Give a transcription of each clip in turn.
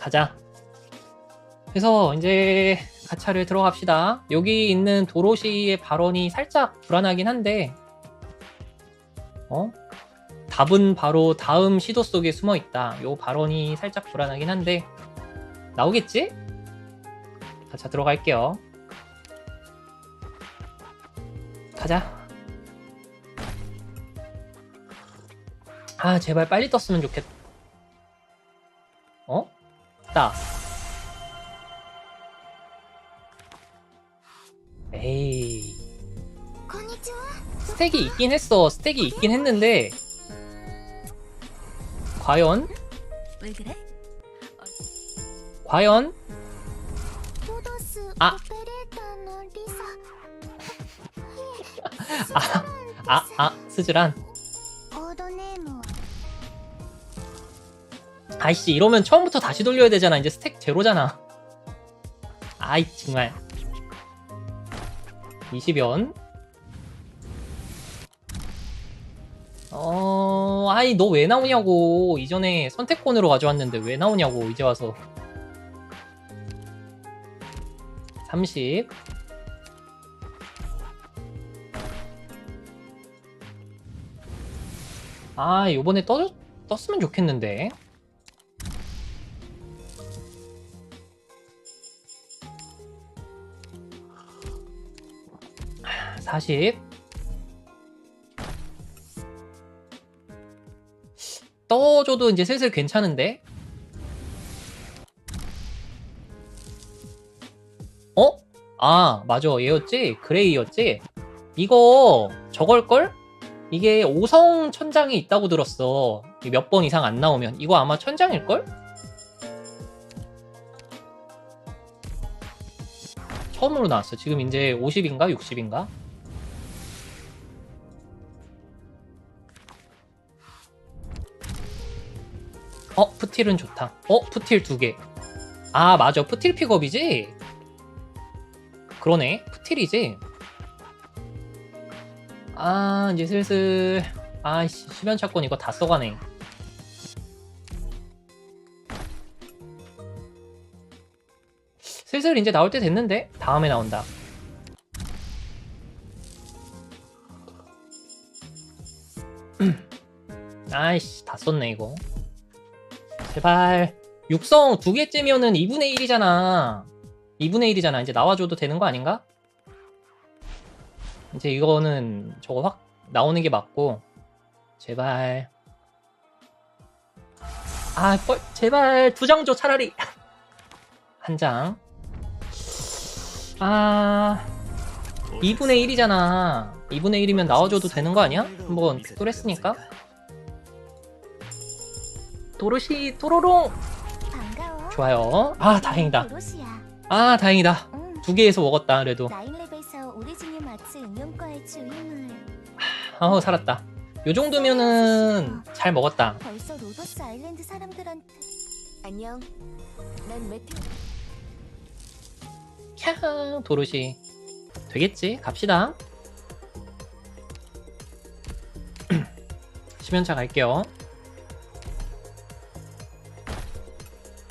가자. 그래서 이제 가차를 들어갑시다. 여기 있는 도로시의 발언이 살짝 불안하긴 한데, 어? 답은 바로 다음 시도 속에 숨어 있다. 요 발언이 살짝 불안하긴 한데, 나오겠지? 가차 들어갈게요. 가자. 아, 제발 빨리 떴으면 좋겠다. 다 에이 스택이 있긴 했어 스택이 있긴 했는데 과연? 과연? 아. 아, 아, 아, 아 스즈란. 아이씨, 이러면 처음부터 다시 돌려야 되잖아. 이제 스택 제로잖아. 아이, 정말. 20연. 어, 아이, 너 왜 나오냐고. 이전에 선택권으로 가져왔는데 왜 나오냐고, 이제 와서. 30. 아, 요번에 떠, 떴으면 좋겠는데. 40. 떠줘도 이제 슬슬 괜찮은데? 어? 아, 맞아. 얘였지? 그레이였지? 이거 저걸걸? 이게 5성 천장이 있다고 들었어. 몇 번 이상 안 나오면. 이거 아마 천장일걸? 처음으로 나왔어. 지금 이제 50인가? 60인가? 푸틸은 좋다. 어, 푸틸 두 개. 아, 맞아. 푸틸 픽업이지? 그러네. 푸틸이지? 아, 이제 슬슬. 아이씨, 수면차권 이거 다 써가네. 슬슬 이제 나올 때 됐는데? 다음에 나온다. 아이씨, 다 썼네, 이거. 제발. 육성 두 개쯤이면은 2분의 1이잖아. 2분의 1이잖아. 이제 나와줘도 되는 거 아닌가? 이제 이거는 저거 확 나오는 게 맞고. 제발. 아, 뻘, 제발. 두 장 줘, 차라리. 한 장. 아, 2분의 1이잖아. 2분의 1이면 나와줘도 되는 거 아니야? 한번 픽돌 했으니까. 도로시, 도로롱! 반가워 좋아요. 아, 다행이다. 도로시야 아, 다행이다. 응 두 개에서 먹었다, 그래도. 라인 랩에서 응용과의 주임을 어, 살았다. 요 정도면은 잘 먹었다. 벌써 로더스 아일랜드 사람들한테 안녕 난 메테 캬, 도로시. 되겠지? 갑시다. 시면차 갈게요.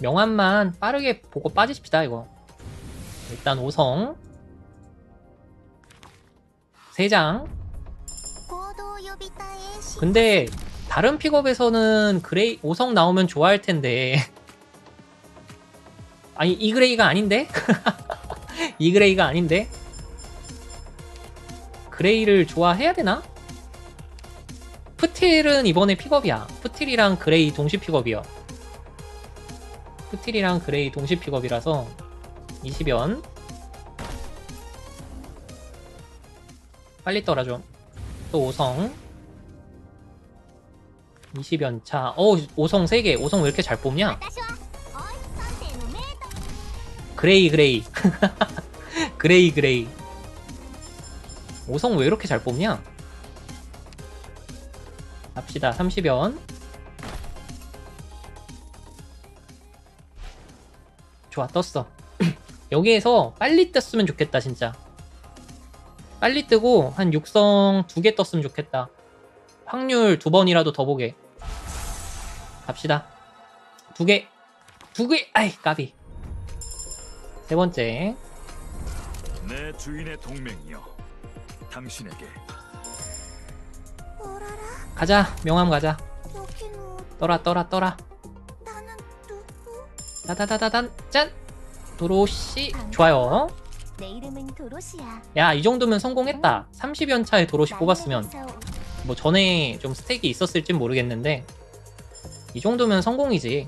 명암만 빠르게 보고 빠지십시다 이거 일단 5성 3장 근데 다른 픽업에서는 그레이 5성 나오면 좋아할 텐데 아니 이 그레이가 아닌데? 이 그레이가 아닌데? 그레이를 좋아해야 되나? 푸틸은 이번에 픽업이야 푸틸이랑 그레이 동시 픽업이요 그 푸틸이랑 그레이 동시 픽업이라서 20연 빨리 떨어 좀. 또 5성. 20연차. 어 5성 3개. 5성 왜 이렇게 잘 뽑냐? 그레이 그레이. 그레이 그레이. 5성 왜 이렇게 잘 뽑냐? 갑시다. 30연 좋아, 떴어. 여기에서 빨리 떴으면 좋겠다, 진짜. 빨리 뜨고 한 6성 두 개 떴으면 좋겠다. 확률 두 번이라도 더 보게. 갑시다. 두 개. 아이 까비 세 번째 내 주인의 동맹이여 당신에게 가자 명함 가자 떠라 떠라 떠라? 따다다다단 짠! 도로시. 좋아요. 내 이름은 도로시야. 야 이 정도면 성공했다. 30연차에 도로시 뽑았으면. 뭐 전에 좀 스택이 있었을진 모르겠는데 이 정도면 성공이지